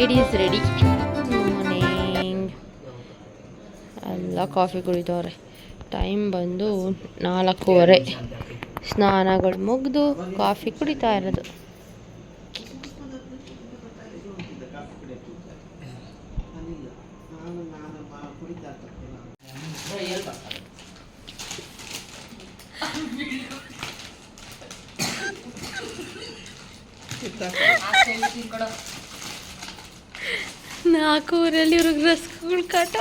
Bride is ready morning ಎಲ್ಲ coffee ಕುಡಿದವ್ರೆ. Time ಬಂದು ನಾಲ್ಕೂವರೆ. ಸ್ನಾನಗಳು ಮುಗಿದು ಕಾಫಿ ಕುಡಿತಾ ಇರೋದು. ನಾಲ್ಕೂವರೆಯಲ್ಲಿ ಇವ್ರಿಗೆ ರಸ್ಗಳು ಕಾಟ.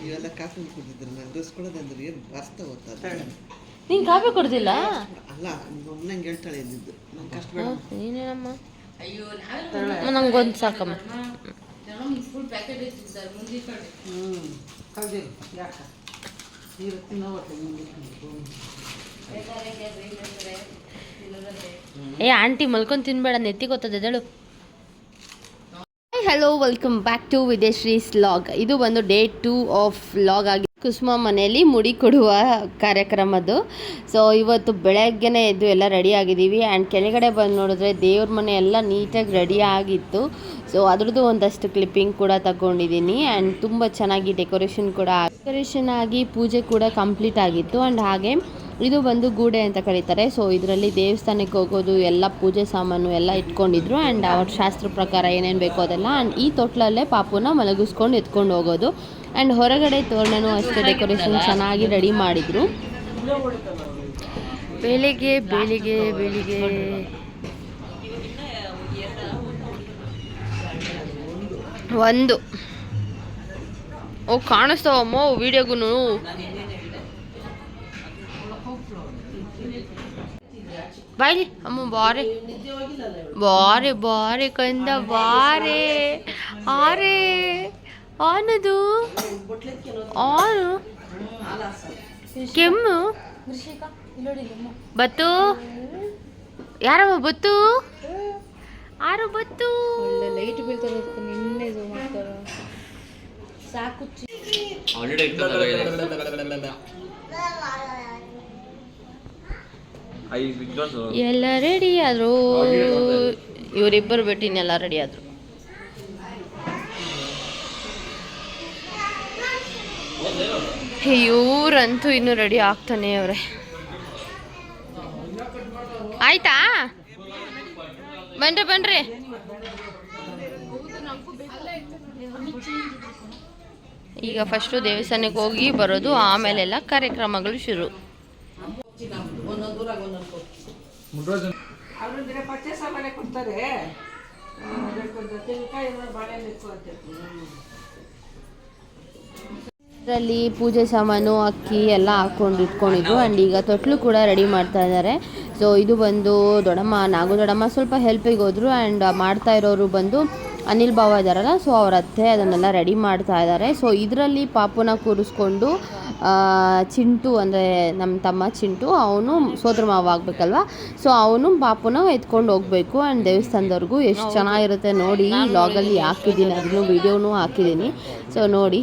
ಇವೆಲ್ಲ ಕಾಫಿ ಕುಡಿದ್ರು ನಾನು ದೋಸ್ಕೊಳ್ಳೋದಂದ್ರೆ ಏನು ಮಸ್ತ ಓದ್ತಾರೆ ನೀನು ಕಾಫಿ ಕೊಡ್ತಿಲ್ಲ ಅಲ್ಲ ನಂಗೆ ಹೇಳ್ತಾಳೆ ಇದ್ದಿದ್ದು. ನಂಗೆ ಕಷ್ಟ ಬೇಡ ನೀನೇನಮ್ಮ? ನಂಗೊಂದು ಸಾಕಮ್ಮ ಹ್ಞೂ ಕಳ್ದಿರು ಯಾಕ ನೀರು ತಿನ್ನೋ ಹೊಟ್ಟೆ ಏ ಆಂಟಿ ಮಲ್ಕೊಂಡು ತಿನ್ಬೇಡ ನೆತ್ತಿ ಗೊತ್ತದೆ ಎದಳು ಹಲೋ ವೆಲ್ಕಮ್ ಬ್ಯಾಕ್ ಟು ವಿದೇಶ್ರೀಸ್ ಲಾಗ್ ಇದು ಬಂದು ಡೇ ಟೂ ಆಫ್ ಲಾಗ್ ಆಗಿ ಕುಸುಮ ಮನೆಯಲ್ಲಿ ಮುಡಿ ಕೊಡುವ ಕಾರ್ಯಕ್ರಮದ್ದು ಸೊ ಇವತ್ತು ಬೆಳಗ್ಗೆನೇ ಎದ್ದು ಎಲ್ಲ ರೆಡಿ ಆಗಿದ್ದೀವಿ. ಆ್ಯಂಡ್ ಕೆಳಗಡೆ ಬಂದು ನೋಡಿದ್ರೆ ದೇವ್ರ ಮನೆ ಎಲ್ಲ ನೀಟಾಗಿ ರೆಡಿ ಆಗಿತ್ತು. ಸೊ ಅದ್ರದ್ದು ಒಂದಷ್ಟು ಕ್ಲಿಪ್ಪಿಂಗ್ ಕೂಡ ತಗೊಂಡಿದ್ದೀನಿ. ಆ್ಯಂಡ್ ತುಂಬ ಚೆನ್ನಾಗಿ ಡೆಕೋರೇಷನ್ ಕೂಡ ಡೆಕೋರೇಷನ್ ಆಗಿ ಪೂಜೆ ಕೂಡ ಕಂಪ್ಲೀಟ್ ಆಗಿತ್ತು. ಆ್ಯಂಡ್ ಹಾಗೆ ಇದು ಬಂದು ಗೂಡೆ ಅಂತ ಕರೀತಾರೆ. ಸೊ ಇದರಲ್ಲಿ ದೇವಸ್ಥಾನಕ್ಕೆ ಹೋಗೋದು, ಎಲ್ಲ ಪೂಜೆ ಸಾಮಾನು ಎಲ್ಲ ಇಟ್ಕೊಂಡಿದ್ರು. ಆ್ಯಂಡ್ ಅವ್ರ ಶಾಸ್ತ್ರ ಪ್ರಕಾರ ಏನೇನು ಬೇಕೋ ಅದೆಲ್ಲ. ಆ್ಯಂಡ್ ಈ ತೊಟ್ಲಲ್ಲೇ ಪಾಪುನ ಮಲಗಿಸ್ಕೊಂಡು ಎತ್ಕೊಂಡು ಹೋಗೋದು. ಆ್ಯಂಡ್ ಹೊರಗಡೆ ತೋರಣನೂ ಅಷ್ಟೇ ಡೆಕೋರೇಷನ್ ಚೆನ್ನಾಗಿ ರೆಡಿ ಮಾಡಿದರು. ಬೆಳಿಗ್ಗೆ ಬೆಳಿಗ್ಗೆ ಬೆಳಿಗ್ಗೆ ಒಂದು. ಓ ಕಾಣಿಸ್ತಾವಮ್ಮ ವಿಡಿಯೋಗೂ ಬಾಯ್ಲಿ ಅಮ್ಮ ಬಾರೆ. ಬಾರೆ ಬಾರೆ ಕಂದ ಬಾರೆ ಆರೆ. ಆನದು? ಆನು ಕೆಮ್ಮು? ಬತ್ತು? ಯಾರಮ್ಮ ಬತ್ತು? ಯಾರು ಬತ್ತು? ಲೈಟ್ ಬೀಳ್ತಾರೆ ನಿನ್ನೆ ಸಾಕು ಎಲ್ಲ ರೆಡಿ ಆದ್ರು. ಇವರಿಬ್ಬರು ಬಿಟ್ಟು ಎಲ್ಲ ರೆಡಿ ಆದ್ರು. ಇವ್ರಂತೂ ಇನ್ನೂ ರೆಡಿ ಆಗ್ತಾನೆ ಅವರೇ. ಆಯ್ತಾ? ಬನ್ರಿ ಬನ್ರಿ. ಈಗ ಫಸ್ಟು ದೇವಸ್ಥಾನಕ್ಕೆ ಹೋಗಿ ಬರೋದು ಆಮೇಲೆಲ್ಲ ಕಾರ್ಯಕ್ರಮಗಳು ಶುರು. ಇದರಲ್ಲಿ ಪೂಜೆ ಸಾಮಾನು, ಅಕ್ಕಿ ಎಲ್ಲ ಹಾಕೊಂಡು ಇಟ್ಕೊಂಡಿದ್ರು. ಆ್ಯಂಡ್ ಈಗ ತೊಟ್ಲು ಕೂಡ ರೆಡಿ ಮಾಡ್ತಾ ಇದ್ದಾರೆ. ಸೊ ಇದು ಬಂದು ದೊಡ್ಡಮ್ಮ, ನಾಗು ದೊಡ್ಡಮ್ಮ ಸ್ವಲ್ಪ ಹೆಲ್ಪಿಗೆ ಹೋದರು. ಆ್ಯಂಡ್ ಮಾಡ್ತಾ ಇರೋರು ಬಂದು ಅನಿಲ್ ಬಾವ ಇದ್ದಾರಲ್ಲ ಸೊ ಅವ್ರ ಅತ್ತೆ ಅದನ್ನೆಲ್ಲ ರೆಡಿ ಮಾಡ್ತಾ ಇದ್ದಾರೆ. ಸೊ ಇದರಲ್ಲಿ ಪಾಪುನ ಕೂರಿಸ್ಕೊಂಡು ಚಿಂಟು ಅಂದರೆ ನಮ್ಮ ತಮ್ಮ ಚಿಂಟು, ಅವನು ಸೋದರ ಮಾವ ಆಗಬೇಕಲ್ವ? ಸೊ ಅವನು ಪಾಪುನ ಎತ್ಕೊಂಡು ಹೋಗಬೇಕು. ಆ್ಯಂಡ್ ದೇವಸ್ಥಾನದವ್ರಿಗೂ ಎಷ್ಟು ಚೆನ್ನಾಗಿರುತ್ತೆ ನೋಡಿ. ಲಾಗಲ್ಲಿ ಹಾಕಿದ್ದೀನಿ. ಅದನ್ನು ವೀಡಿಯೋನೂ ಹಾಕಿದ್ದೀನಿ. ಸೊ ನೋಡಿ.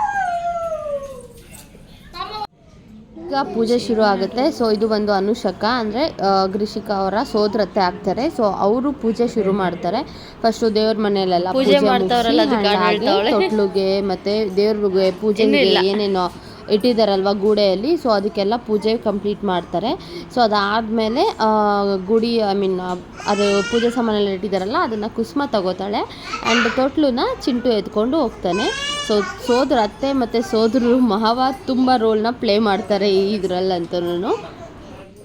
ಈಗ ಪೂಜೆ ಶುರು ಆಗುತ್ತೆ. ಸೊ ಇದು ಒಂದು ಅನುಷಕ ಅಂದರೆ ಗ್ರಿಷಿಕ ಅವರ ಸೋದರತ್ತೆ ಆಗ್ತಾರೆ. ಸೊ ಅವರು ಪೂಜೆ ಶುರು ಮಾಡ್ತಾರೆ. ಫಸ್ಟು ದೇವ್ರ ಮನೆಯಲ್ಲೆಲ್ಲ ಪೂಜೆ. ತೊಟ್ಲುಗೆ ಮತ್ತೆ ದೇವ್ರಿಗೆ ಪೂಜೆಗೆ ಏನೇನೋ ಇಟ್ಟಿದ್ದಾರಲ್ವ ಗೂಡೆಯಲ್ಲಿ? ಸೊ ಅದಕ್ಕೆಲ್ಲ ಪೂಜೆ ಕಂಪ್ಲೀಟ್ ಮಾಡ್ತಾರೆ. ಸೊ ಅದಾದಮೇಲೆ ಗುಡಿ ಐ ಮೀನ್ ಅದು ಪೂಜೆ ಸಾಮಾನೆಲ್ಲ ಇಟ್ಟಿದ್ದಾರಲ್ಲ ಅದನ್ನು ಕುಸುಮ ತಗೋತಾಳೆ. ಆ್ಯಂಡ್ ತೊಟ್ಲನ್ನ ಚಿಂಟು ಎತ್ಕೊಂಡು ಹೋಗ್ತಾನೆ. ಸೊ ಸೋದ್ರ ಅತ್ತೆ ಮತ್ತು ಸೋದರರು ಮಹಾವ ತುಂಬ ರೋಲ್ನ ಪ್ಲೇ ಮಾಡ್ತಾರೆ ಈ ಇದರಲ್ಲಂತೂ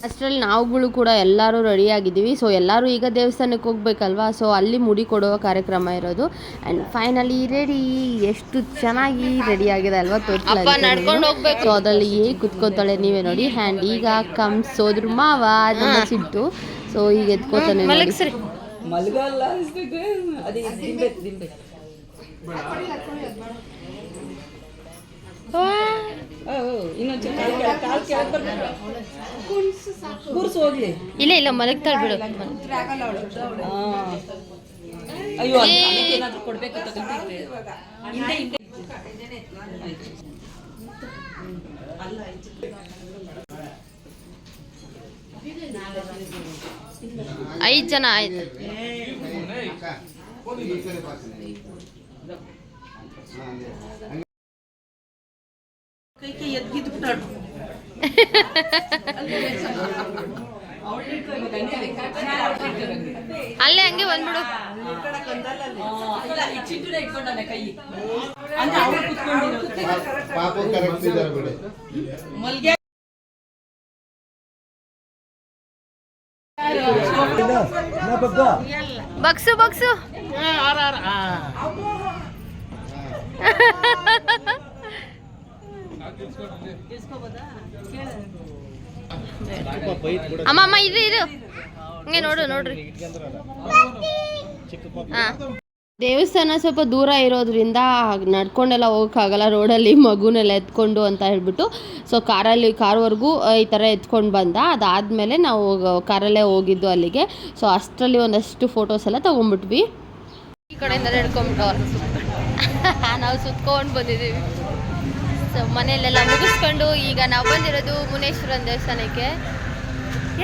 ಅಷ್ಟರಲ್ಲಿ ನಾವುಗಳು ಕೂಡ ಎಲ್ಲರೂ ರೆಡಿಯಾಗಿದ್ದೀವಿ. ಸೊ ಎಲ್ಲರೂ ಈಗ ದೇವಸ್ಥಾನಕ್ಕೆ ಹೋಗ್ಬೇಕಲ್ವಾ? ಸೊ ಅಲ್ಲಿ ಮುಡಿ ಕೊಡುವ ಕಾರ್ಯಕ್ರಮ ಇರೋದು. ಆ್ಯಂಡ್ ಫೈನಲಿ ರೆಡಿ ಎಷ್ಟು ಚೆನ್ನಾಗಿ ರೆಡಿ ಆಗಿದೆ ಅಲ್ವಾ ನಡ್ಕೊಂಡು ಹೋಗ್ಬೇಕು. ಸೊ ಅದರಲ್ಲಿ ಏ ಕುತ್ಕೋತಾಳೆ ನೀವೇ ನೋಡಿ. ಹ್ಯಾಂಡ್ ಈಗ ಕಮ್ ಸೋದ್ರ ಮಾವ ಅದನ್ನ ಸಿಟ್ಟು. ಸೊ ಈಗ ಎತ್ಕೋತಾನೆ ನೋಡಿ. ಕೂರ್ಸು ಹೋಗ್ಲಿ ಇಲ್ಲ ಇಲ್ಲ ಮಲಗ್ತಾಳೆ ಬಿಡು ಆ. ಅಯ್ಯೋ ಏನಾದ್ರು ಕೊಡ್ಬೇಕು. ಐದು ಜನ ಆಯ್ತು ಅಲ್ಲೇ ಹಂಗೆ ಬಂದ್ಬಿಡು. ಪಾಪ ಕರೆಕ್ಟ್ ಬಿಡಿ. ಬಕ್ಸು ಬಕ್ಸು. ಆರ್ ಆರ್ ಅಮ್ಮ ಅಮ್ಮ ಇದು ಇರು. ಹಂಗೆ ನೋಡು ನೋಡ್ರಿ. ಹಾ. ದೇವಸ್ಥಾನ ಸ್ವಲ್ಪ ದೂರ ಇರೋದ್ರಿಂದ ನಡ್ಕೊಂಡೆಲ್ಲ ಹೋಗೋಕ್ಕಾಗಲ್ಲ ರೋಡಲ್ಲಿ ಮಗುನೆಲ್ಲ ಎತ್ಕೊಂಡು ಅಂತ ಹೇಳ್ಬಿಟ್ಟು. ಸೊ ಕಾರಲ್ಲಿ ಕಾರ್ವರೆಗೂ ಈ ಥರ ಎತ್ಕೊಂಡು ಬಂದ. ಅದಾದಮೇಲೆ ನಾವು ಕಾರಲ್ಲೇ ಹೋಗಿದ್ದು ಅಲ್ಲಿಗೆ. ಸೊ ಅಷ್ಟರಲ್ಲಿ ಒಂದಷ್ಟು ಫೋಟೋಸ್ ಎಲ್ಲ ತೊಗೊಂಡ್ಬಿಟ್ವಿ ಈ ಕಡೆಯಿಂದ ನಡ್ಕೊಂಡ್ಬಿಟ್ಟು ನಾವು ಸುತ್ಕೊಂಡು ಬಂದಿದ್ದೀವಿ. ಸೊ ಮನೆಯಲ್ಲೆಲ್ಲ ಮುಗಿಸ್ಕೊಂಡು ಈಗ ನಾವು ಬಂದಿರೋದು ಮುನೇಶ್ವರನ ದೇವಸ್ಥಾನಕ್ಕೆ.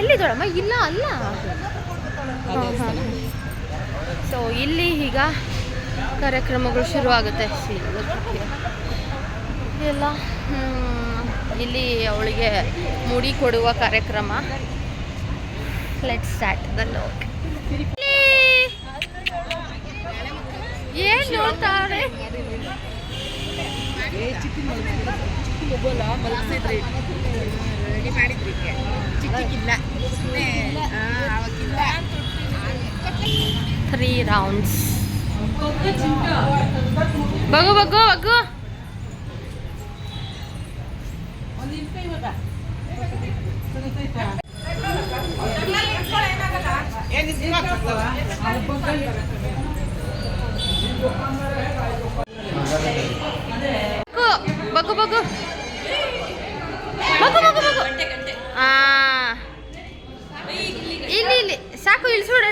ಎಲ್ಲಿದ್ದೋಳಮ್ಮ ಇಲ್ಲ ಅಲ್ಲ? ಸೊ ಇಲ್ಲಿ ಈಗ ಕಾರ್ಯಕ್ರಮಗಳು ಶುರುವಾಗುತ್ತೆ. ಎಲ್ಲ ಇಲ್ಲಿ ಅವಳಿಗೆ ಮುಡಿ ಕೊಡುವ ಕಾರ್ಯಕ್ರಮ. Let start ready three rounds ಬಗು ಬಗು ಬಗು. ಏನಿದ್ದೀರಾ ಬಗು ಬಗ್ಗು ಬಗ್ಗು ಬಗ್ಗು ಬಗ್ಗು ಹಾ ಇಲ್ಲಿ ಇಲ್ಲಿ. ಸಾಕು ಇಳಿಸ್ಬಿಡ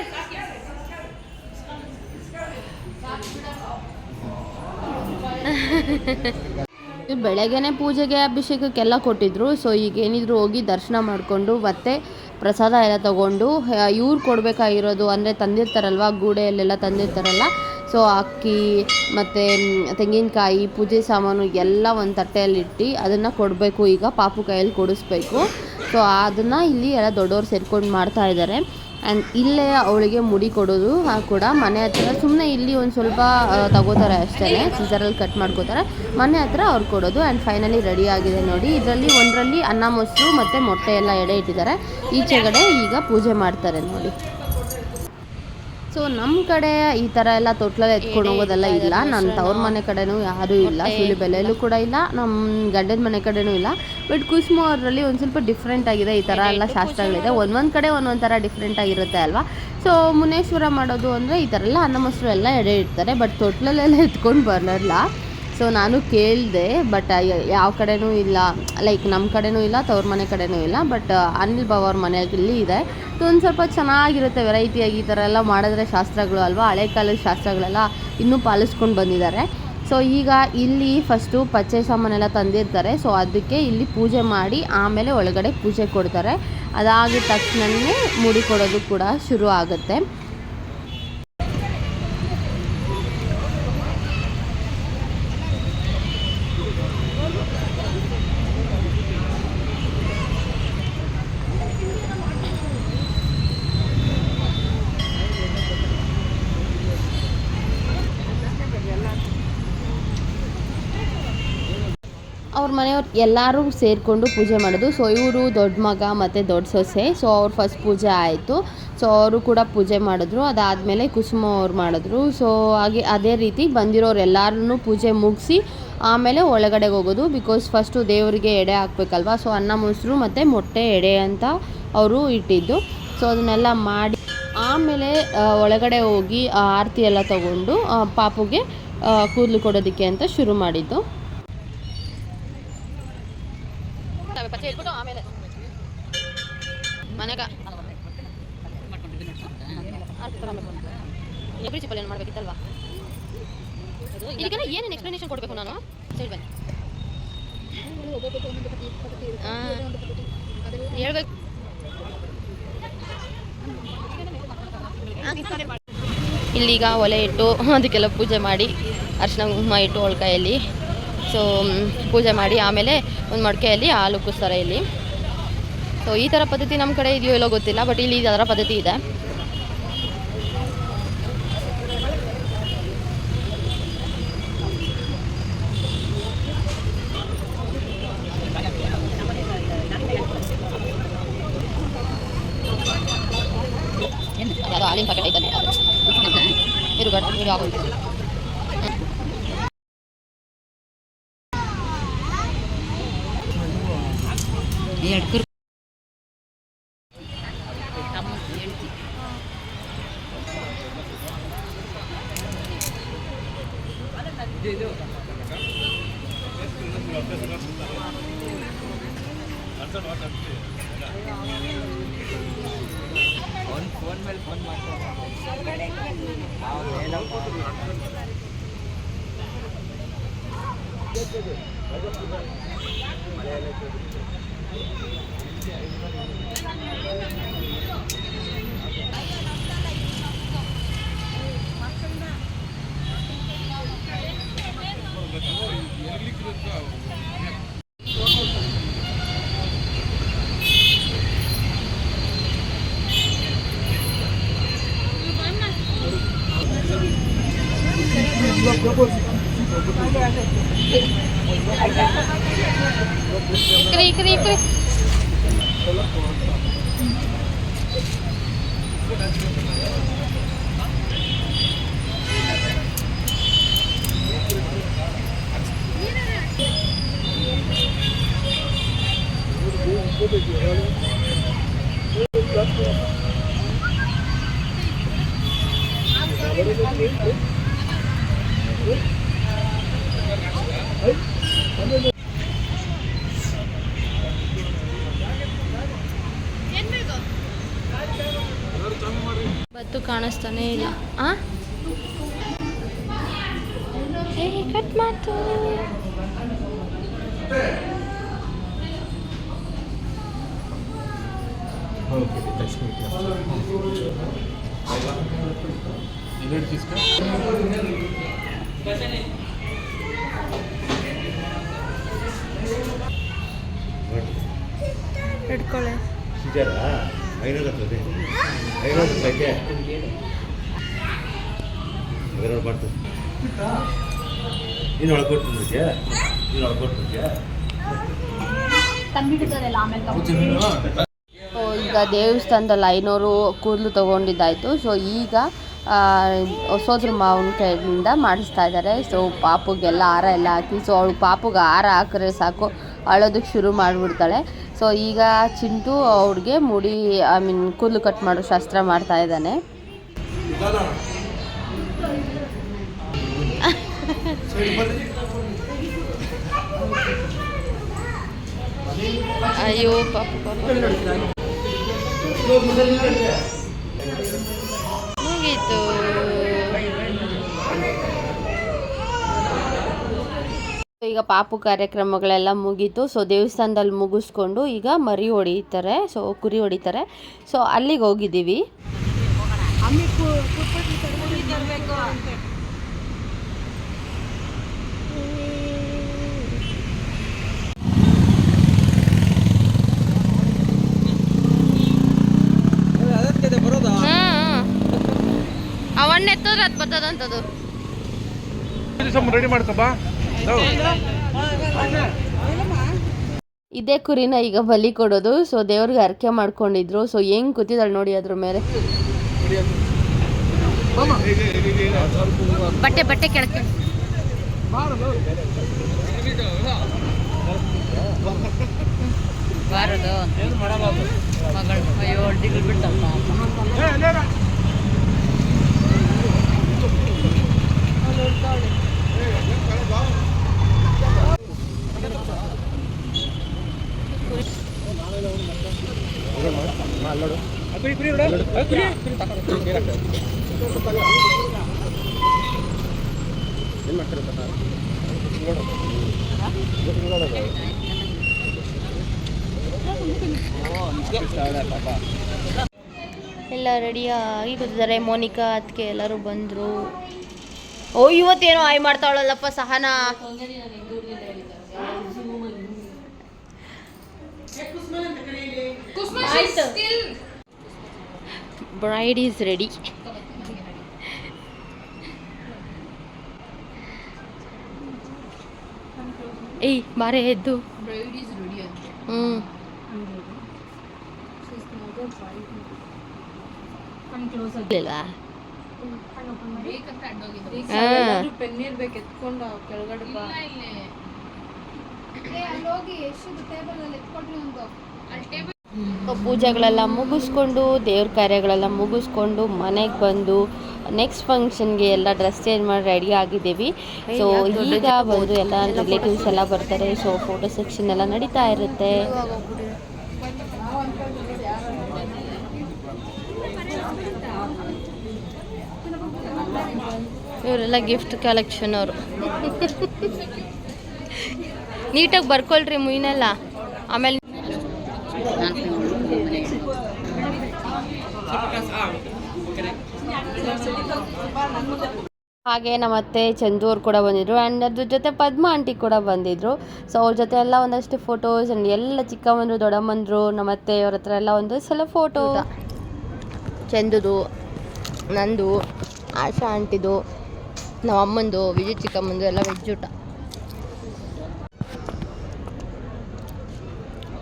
ಬೆಳಗ್ಗೆನೆ ಪೂಜೆಗೆ ಅಭಿಷೇಕಕ್ಕೆಲ್ಲ ಕೊಟ್ಟಿದ್ರು. ಸೊ ಈಗ ಏನಿದ್ರು ಹೋಗಿ ದರ್ಶನ ಮಾಡಿಕೊಂಡು ಮತ್ತೆ ಪ್ರಸಾದ ಎಲ್ಲ ತಗೊಂಡು ಇವ್ರು ಕೊಡಬೇಕಾಗಿರೋದು ಅಂದರೆ ತಂದಿರ್ತಾರಲ್ವಾ ಗೂಡೆಯಲ್ಲೆಲ್ಲ ತಂದಿರ್ತಾರಲ್ಲ ಸೊ ಅಕ್ಕಿ, ಮತ್ತು ತೆಂಗಿನಕಾಯಿ, ಪೂಜೆ ಸಾಮಾನು ಎಲ್ಲ ಒಂದು ತಟ್ಟೆಯಲ್ಲಿಟ್ಟು ಅದನ್ನು ಕೊಡಬೇಕು. ಈಗ ಪಾಪು ಕೈಯಲ್ಲಿ ಕೊಡಿಸ್ಬೇಕು. ಸೊ ಅದನ್ನು ಇಲ್ಲಿ ಎಲ್ಲ ದೊಡ್ಡವ್ರು ಸೇರ್ಕೊಂಡು ಮಾಡ್ತಾ ಇದ್ದಾರೆ ಆ್ಯಂಡ್ ಇಲ್ಲೇ ಅವಳಿಗೆ ಮುಡಿ ಕೊಡೋದು ಕೂಡ ಮನೆ ಹತ್ರ. ಸುಮ್ಮನೆ ಇಲ್ಲಿ ಒಂದು ಸ್ವಲ್ಪ ತಗೋತಾರೆ ಅಷ್ಟೇ ಸೀಸರಲ್ಲಿ ಕಟ್ ಮಾಡ್ಕೋತಾರೆ. ಮನೆ ಹತ್ರ ಅವ್ರು ಕೊಡೋದು. ಆ್ಯಂಡ್ ಫೈನಲಿ ರೆಡಿ ಆಗಿದೆ ನೋಡಿ. ಇದರಲ್ಲಿ ಒಂದರಲ್ಲಿ ಅನ್ನ ಮೊಸರು ಮತ್ತು ಮೊಟ್ಟೆ ಎಲ್ಲ ಎಡೆ ಇಟ್ಟಿದ್ದಾರೆ. ಈಚೆಗಡೆ ಈಗ ಪೂಜೆ ಮಾಡ್ತಾರೆ ನೋಡಿ. ಸೊ ನಮ್ಮ ಕಡೆ ಈ ಥರ ಎಲ್ಲ ತೊಟ್ಲಲ್ಲಿ ಎತ್ಕೊಂಡು ಹೋಗೋದೆಲ್ಲ ಇಲ್ಲ ನನ್ನ ತವ್ರ ಮನೆ ಕಡೆನೂ ಯಾರೂ ಇಲ್ಲ ಬೆಲೆಯಲ್ಲೂ ಕೂಡ ಇಲ್ಲ. ನಮ್ಮ ಗಂಡನ ಮನೆ ಕಡೆನೂ ಇಲ್ಲ. ಬಟ್ ಕುಸುಮ ಅವರಲ್ಲಿ ಒಂದು ಸ್ವಲ್ಪ ಡಿಫ್ರೆಂಟ್ ಆಗಿದೆ. ಈ ಥರ ಎಲ್ಲ ಶಾಸ್ತ್ರಗಳಿದೆ. ಒಂದೊಂದು ಕಡೆ ಒಂದೊಂದು ಥರ ಡಿಫ್ರೆಂಟ್ ಆಗಿರುತ್ತೆ ಅಲ್ವಾ? ಸೊ ಮುನೇಶ್ವರ ಮಾಡೋದು ಅಂದರೆ ಈ ಥರ ಎಲ್ಲ ಅನ್ನ ಮೊಸರು ಎಲ್ಲ ಎಡೆ ಇಡ್ತಾರೆ. ಬಟ್ ತೊಟ್ಲಲ್ಲೆಲ್ಲ ಎತ್ಕೊಂಡು ಬರಲ್ಲ ಸೊ ನಾನು ಕೇಳಿದೆ ಬಟ್ ಯಾವ ಕಡೆನೂ ಇಲ್ಲ. ಲೈಕ್ ನಮ್ಮ ಕಡೆನೂ ಇಲ್ಲ, ತವ್ರ ಮನೆ ಕಡೆನೂ ಇಲ್ಲ ಬಟ್ ಅನಿಲ್ ಬಾಬ ಅವ್ರ ಮನೆಯಲ್ಲಿ ಇದೆ. ಸೊ ಒಂದು ಸ್ವಲ್ಪ ಚೆನ್ನಾಗಿರುತ್ತೆ ವೆರೈಟಿಯಾಗಿ ಈ ಥರ ಎಲ್ಲ ಮಾಡಿದ್ರೆ ಶಾಸ್ತ್ರಗಳು ಅಲ್ವಾ? ಹಳೆ ಕಾಲದ ಶಾಸ್ತ್ರಗಳೆಲ್ಲ ಇನ್ನೂ ಪಾಲಿಸ್ಕೊಂಡು ಬಂದಿದ್ದಾರೆ. ಸೊ ಈಗ ಇಲ್ಲಿ ಫಸ್ಟು ಪಚ್ಚೆ ಸಾಮಾನೆಲ್ಲ ತಂದಿರ್ತಾರೆ. ಸೊ ಅದಕ್ಕೆ ಇಲ್ಲಿ ಪೂಜೆ ಮಾಡಿ ಆಮೇಲೆ ಒಳಗಡೆ ಪೂಜೆ ಕೊಡ್ತಾರೆ. ಅದಾಗಿದ ತಕ್ಷಣವೇ ಮುಡಿ ಕೊಡೋದು ಕೂಡ ಶುರು ಆಗುತ್ತೆ. ಅವ್ರ ಮನೆಯವ್ರು ಎಲ್ಲರೂ ಸೇರಿಕೊಂಡು ಪೂಜೆ ಮಾಡೋದು. ಸೊ ಇವರು ದೊಡ್ಡ ಮಗ ಮತ್ತು ದೊಡ್ಡ ಸೊಸೆ. ಸೊ ಅವ್ರು ಫಸ್ಟ್ ಪೂಜೆ ಆಯಿತು. ಸೊ ಅವರು ಕೂಡ ಪೂಜೆ ಮಾಡಿದ್ರು. ಅದಾದಮೇಲೆ ಕುಸುಮ ಅವ್ರು ಮಾಡಿದ್ರು. ಸೊ ಹಾಗೆ ಅದೇ ರೀತಿ ಬಂದಿರೋರು ಎಲ್ಲರೂ ಪೂಜೆ ಮುಗಿಸಿ ಆಮೇಲೆ ಒಳಗಡೆ ಹೋಗೋದು. ಬಿಕಾಸ್ ಫಸ್ಟು ದೇವರಿಗೆ ಎಡೆ ಹಾಕ್ಬೇಕಲ್ವ? ಸೊ ಅನ್ನ, ಮೊಸರು ಮತ್ತು ಮೊಟ್ಟೆ, ಎಡೆ ಅಂತ ಅವರು ಇಟ್ಟಿದ್ದು. ಸೊ ಅದನ್ನೆಲ್ಲ ಮಾಡಿ ಆಮೇಲೆ ಒಳಗಡೆ ಹೋಗಿ ಆರತಿ ಎಲ್ಲ ತಗೊಂಡು ಪಾಪುಗೆ ಕೂದಲು ಕೊಡೋದಕ್ಕೆ ಅಂತ ಶುರು ಮಾಡಿದ್ದು. ಆಮೇಲೆ. ಮನೆಗ. ಎಬ್ರಿ ಚಿಪ್ಪಲ್ ಏನು ಮಾಡಬೇಕಿತ್ತಲ್ವಾ? ಇದಕ್ಕೆಲ್ಲ ಏನೇನು ಎಕ್ಸ್ಪ್ಲನೇಷನ್ ಕೊಡಬೇಕು ನಾನು? ಸರಿ ಬನ್ನಿ. ಹೇಳ್ಬೇಕು. ಇಲ್ಲೀಗ ಒಲೆ ಇಟ್ಟು ಅದಕ್ಕೆಲ್ಲ ಪೂಜೆ ಮಾಡಿ ಅರ್ಶಿನ ಕುಂಕುಮ ಇಟ್ಟು ಒಳಕಾಯಲ್ಲಿ ಸೊ ಪೂಜೆ ಮಾಡಿ ಆಮೇಲೆ ಒಂದು ಮಡಿಕೆಯಲ್ಲಿ ಹಾಲು ಕುಸ್ತಾರೆ ಇಲ್ಲಿ. ಸೊ ಈ ಥರ ಪದ್ಧತಿ ನಮ್ಮ ಕಡೆ ಇದೆಯೋ ಇಲ್ಲೋ ಗೊತ್ತಿಲ್ಲ ಬಟ್ ಇಲ್ಲಿ ಅದರ ಪದ್ಧತಿ ಇದೆ. ಹಾಲಿನ ಪ್ಯಾಕೆಟ್ ಇರುಗಡೆ ಇರು ಬೇಡ ವಿಡಿಯೋ ಆಗೋದು ಇಕ್ರಿ ಇಕ್ರಿ ಇಕ್ರಿ ಬತ್ತು ಕಾಣಿಸ್ತಾನೆ ಇಲ್ಲ. ಆ? ಕಟ್ ಮಾತು. ಹಿಡ್ಕೊಳ್ಳಿ. ನಿಜಾರಾ ಐನೂರ ಐನೂರು ಬರ್ತದೆ ನೀನು ಒಳಗೊಟ್ಟಿದ್ಯಾ ನೀನು ಒಳಗೊಟ್ಟು ಸೊ ಈಗ ದೇವಸ್ಥಾನದಲ್ಲಿ ಐನೂರು ಕೂದಲು ತೊಗೊಂಡಿದ್ದಾಯಿತು. ಸೊ ಈಗ ಹೊಸೋದ್ರ ಮಾವನ ಕೈಯಿಂದ ಮಾಡಿಸ್ತಾ ಇದ್ದಾರೆ. ಸೊ ಪಾಪುಗೆಲ್ಲ ಹಾರ ಎಲ್ಲ ಹಾಕಿ ಸೊ ಅವಳು ಪಾಪುಗೆ ಹಾರ ಹಾಕಿದ್ರೆ ಸಾಕು. ಅಳೋದಕ್ಕೆ ಶುರು ಮಾಡಿಬಿಡ್ತಾಳೆ. ಸೊ ಈಗ ಚಿಂಟು ಅವ್ರಿಗೆ ಮುಡಿ ಐ ಮೀನ್ ಕೂದಲು ಕಟ್ ಮಾಡೋ ಶಾಸ್ತ್ರ ಮಾಡ್ತಾ ಇದ್ದಾನೆ. ಅಯ್ಯೋ ಪಾಪು. ಮುಗೀತು. ಈಗ ಪಾಪು ಕಾರ್ಯಕ್ರಮಗಳೆಲ್ಲ ಮುಗೀತು. ಸೊ ದೇವಸ್ಥಾನದಲ್ಲಿ ಮುಗಿಸ್ಕೊಂಡು ಈಗ ಮರಿ ಹೊಡಿತಾರೆ. ಸೊ ಕುರಿ ಹೊಡಿತಾರೆ. ಸೊ ಅಲ್ಲಿಗೆ ಹೋಗಿದ್ದೀವಿ. ಅದಕ್ಕೆ ಬರೋದಾ? ಅವಣ್ಣ ಎತ್ತೋದ್ರೆ ಅದು ಬರ್ತದಂತದು. ರೆಡಿ ಮಾಡ್ಕೋ ಬಾ. ಇದೇ ಕುರಿನ ಈಗ ಬಲಿ ಕೊಡೋದು. ಸೊ ದೇವ್ರಿಗೆ ಅರ್ಕೆ ಮಾಡ್ಕೊಂಡಿದ್ರು. ಸೊ ಹೆಂಗ್ ಕೂತಿದ್ದಾಳೆ ನೋಡಿ ಅದ್ರ ಮೇಲೆ. ಬಟ್ಟೆ ಬಟ್ಟೆ ಕೆಳಕ್ಕೆ. ಬಾರದು. ಮಗಳು. ಅಯ್ಯೋ ಡಿಗ್ರಿ ಮಾಡ್ತಾರೆ ಎಲ್ಲ ರೆಡಿಯಾಗಿ ಕೂತಿದ್ದಾರೆ ಮೋನಿಕಾ ಅದಕ್ಕೆ ಎಲ್ಲರೂ ಬಂದರು. ಓ ಇವತ್ತೇನೋ ಆಯ್ ಮಾಡ್ತಾವಳಲ್ಲಪ್ಪ ಸಹನಾ. ಬ್ರೈಡ್ ಈಸ್ ರೆಡಿ ಏಯ್ ಬಾರೆ ಎದ್ದು ಹ್ಞೂ ಇಲ್ವಾ ಕೆಳಗಡೆ ಪೂಜೆಗಳೆಲ್ಲ ಮುಗಿಸ್ಕೊಂಡು ದೇವ್ರ ಕಾರ್ಯಗಳೆಲ್ಲ ಮುಗಿಸ್ಕೊಂಡು ಮನೆಗೆ ಬಂದು ನೆಕ್ಸ್ಟ್ ಫಂಕ್ಷನ್ಗೆ ಎಲ್ಲ ಡ್ರೆಸ್ ಚೇಂಜ್ ಮಾಡಿ ರೆಡಿ ಆಗಿದ್ದೀವಿ. ಸೊ ಈಗ ಬಂದು ಎಲ್ಲ ರಿಲೇಟಿವ್ಸ್ ಎಲ್ಲ ಬರ್ತಾರೆ. ಸೊ ಫೋಟೋ ಸೆಕ್ಷನ್ ಎಲ್ಲ ನಡೀತಾ ಇರುತ್ತೆ. ಇವರೆಲ್ಲ ಗಿಫ್ಟ್ ಕಲೆಕ್ಷನ್ ಅವರು. ನೀಟಾಗಿ ಬರ್ಕೊಳ್ರಿ ಮುಯ್ನೆಲ್ಲ. ಆಮೇಲೆ ಹಾಗೆ ನಮ್ಮ ಅತ್ತೆ ಚಂದು ಅವ್ರು ಕೂಡ ಬಂದಿದ್ರು ಆ್ಯಂಡ್ ಅದ್ರ ಜೊತೆ ಪದ್ಮ ಆಂಟಿ ಕೂಡ ಬಂದಿದ್ರು. ಸೊ ಅವ್ರ ಜೊತೆ ಎಲ್ಲ ಒಂದಷ್ಟು ಫೋಟೋಸ್ ಆ್ಯಂಡ್ ಎಲ್ಲ ಚಿಕ್ಕಮ್ಮಂದ್ರು, ದೊಡ್ಡಮ್ಮಂದ್ರು ನಮ್ಮ ಅತ್ತೆ ಅವ್ರ ಹತ್ರ ಎಲ್ಲ ಒಂದು ಸಲ ಫೋಟೋ ಚಂದುದು, ನಂದು, ಆಶಾ ಆಂಟಿದು ನಮ್ಮ ಅಮ್ಮಂದು ವಿಜಯ್ ಚಿಕ್ಕಮ್ಮಂದು ಎಲ್ಲ ವೆಜ್ ಊಟ.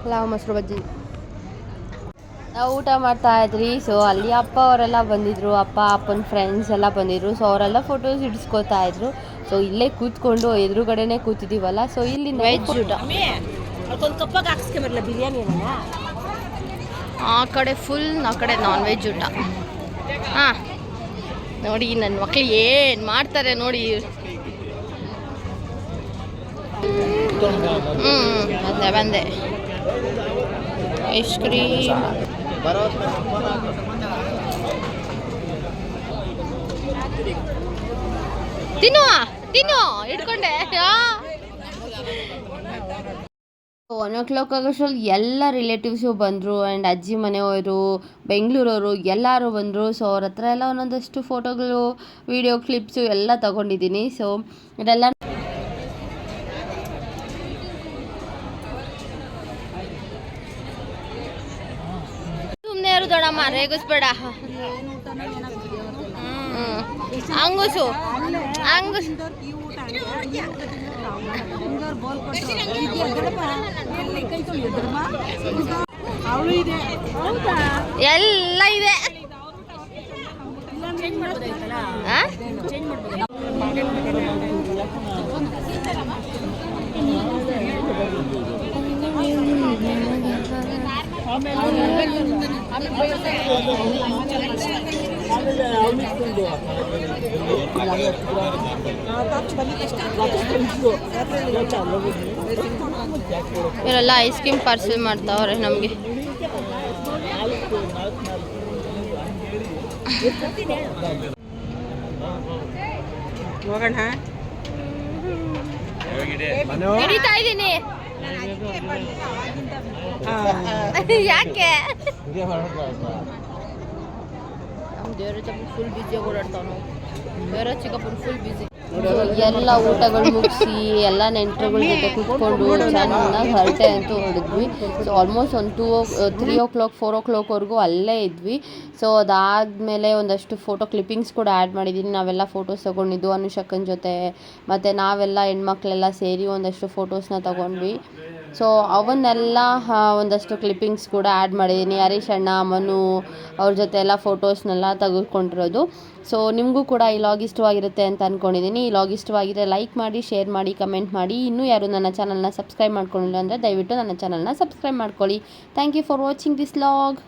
ಪಲಾವ್ ಮೊಸರು ಬಜ್ಜಿ. ನಾವು ಊಟ ಮಾಡ್ತಾ ಇದ್ರಿ ಸೊ ಅಲ್ಲಿ ಅಪ್ಪ ಅವರೆಲ್ಲ ಬಂದಿದ್ರು ಅಪ್ಪ ಅಪ್ಪನ ಫ್ರೆಂಡ್ಸ್ ಎಲ್ಲ ಬಂದಿದ್ರು ಸೊ ಅವರೆಲ್ಲ ಫೋಟೋಸ್ ಹಿಡಿಸ್ಕೊತಾ ಇದ್ರು. ಸೊ ಇಲ್ಲೇ ಕೂತ್ಕೊಂಡು ಎದುರುಗಡೆನೆ ಕೂತಿದ್ದೀವಲ್ಲ ಸೊ ಇಲ್ಲಿ ವೆಜ್ ಊಟ. ಆ ಕಡೆ ಫುಲ್ ಆ ಕಡೆ ನಾನ್ ವೆಜ್ ಊಟ. ಹಾಂ ನೋಡಿ ನನ್ನ ಮಕ್ಳು ಏನು ಮಾಡ್ತಾರೆ ನೋಡಿ. ಹ್ಞೂ ಬಂದೆ ಬಂದೆ. ಐಸ್ ಕ್ರೀಮ್ ತಿನ್ನು ತಿನ್ನು ಒನ್ ಓ ಕ್ಲಾಕ್ ಆಗೋಷ್ಟ್ರಲ್ಲಿ ಎಲ್ಲ ರಿಲೇಟಿವ್ಸು ಬಂದರು ಆ್ಯಂಡ್ ಅಜ್ಜಿ ಮನೆಯವರು, ಬೆಂಗಳೂರವರು ಎಲ್ಲರೂ ಬಂದರು. ಸೊ ಅವ್ರ ಹತ್ರ ಎಲ್ಲ ಒಂದೊಂದಷ್ಟು ಫೋಟೋಗಳು ವಿಡಿಯೋ ಕ್ಲಿಪ್ಸು ಎಲ್ಲ ತಗೊಂಡಿದ್ದೀನಿ. ಸೊ ಇದೆಲ್ಲ ಸುಮ್ಮನೆ ಇರು ದೊಡ್ಡಮ್ಮ ರೇಗಿಸ್ಬೇಡ. ಹಂಗುಸು ಎಲ್ಲ ಇದೆ. ಆ? ಇವರೆಲ್ಲ ಐಸ್ ಕ್ರೀಮ್ ಪಾರ್ಸೆಲ್ ಮಾಡ್ತಾವ್ರೆ ನಮಗೆ ಹೋಗೋಣ ಹಿಡಿತಾ ಇದ್ದೀನಿ ಯಾಕೆ ನಮ್ಮ ದೇವ್ರ ಫುಲ್ ಓಡಾಡ್ತಾವ ನಾವು. ಫುಲ್ ಎಲ್ಲ ಊಟಗಳು ಮುಗಿಸಿ ಎಲ್ಲ ನೆಂಟರುಗಳ ಜೊತೆ ಕುತ್ಕೊಂಡು ಚೆನ್ನಾಗಿ ಹರಟೆ ಅಂತೂ ಹೊಡೆದ್ವಿ. ಸೊ ಆಲ್ಮೋಸ್ಟ್ ಒಂದು two three o'clock four ಓ ಕ್ಲಾಕ್ವರೆಗೂ ಅಲ್ಲೇ ಇದ್ವಿ. ಸೊ ಅದಾದಮೇಲೆ ಒಂದಷ್ಟು ಫೋಟೋ ಕ್ಲಿಪ್ಪಿಂಗ್ಸ್ ಕೂಡ ಆ್ಯಡ್ ಮಾಡಿದ್ದೀನಿ ನಾವೆಲ್ಲ ಫೋಟೋಸ್ ತೊಗೊಂಡಿದ್ದು ಅನುಷಕ್ಕನ ಜೊತೆ. ಮತ್ತು ನಾವೆಲ್ಲ ಹೆಣ್ಮಕ್ಳೆಲ್ಲ ಸೇರಿ ಒಂದಷ್ಟು ಫೋಟೋಸ್ನ ತೊಗೊಂಡ್ವಿ. ಸೊ ಅವನ್ನೆಲ್ಲ ಒಂದಷ್ಟು ಕ್ಲಿಪ್ಪಿಂಗ್ಸ್ ಕೂಡ ಆ್ಯಡ್ ಮಾಡಿದ್ದೀನಿ. ಹರೀಶ್ ಅಣ್ಣ, ಮನು, ಅವ್ರ ಜೊತೆ ಎಲ್ಲ ಫೋಟೋಸ್ನೆಲ್ಲ ತೆಗೆದುಕೊಂಡಿರೋದು. ಸೊ ನಿಮಗೂ ಕೂಡ ಈ ಲಾಗ್ ಇಷ್ಟವಾಗಿರುತ್ತೆ ಅಂತ ಅಂದ್ಕೊಂಡಿದ್ದೀನಿ ಈ ಲಾಗ್ ಇಷ್ಟವಾಗಿದ್ದರೆ ಲೈಕ್ ಮಾಡಿ ಶೇರ್ ಮಾಡಿ ಕಮೆಂಟ್ ಮಾಡಿ. ಇನ್ನೂ ಯಾರು ನನ್ನ ಚಾನಲ್ನ ಸಬ್ಸ್ಕ್ರೈಬ್ ಮಾಡ್ಕೊಂಡಿಲ್ಲ ಅಂದರೆ ದಯವಿಟ್ಟು ನನ್ನ ಚಾನಲ್ನ ಸಬ್ಸ್ಕ್ರೈಬ್ ಮಾಡ್ಕೊಳ್ಳಿ. Thank you for watching this vlog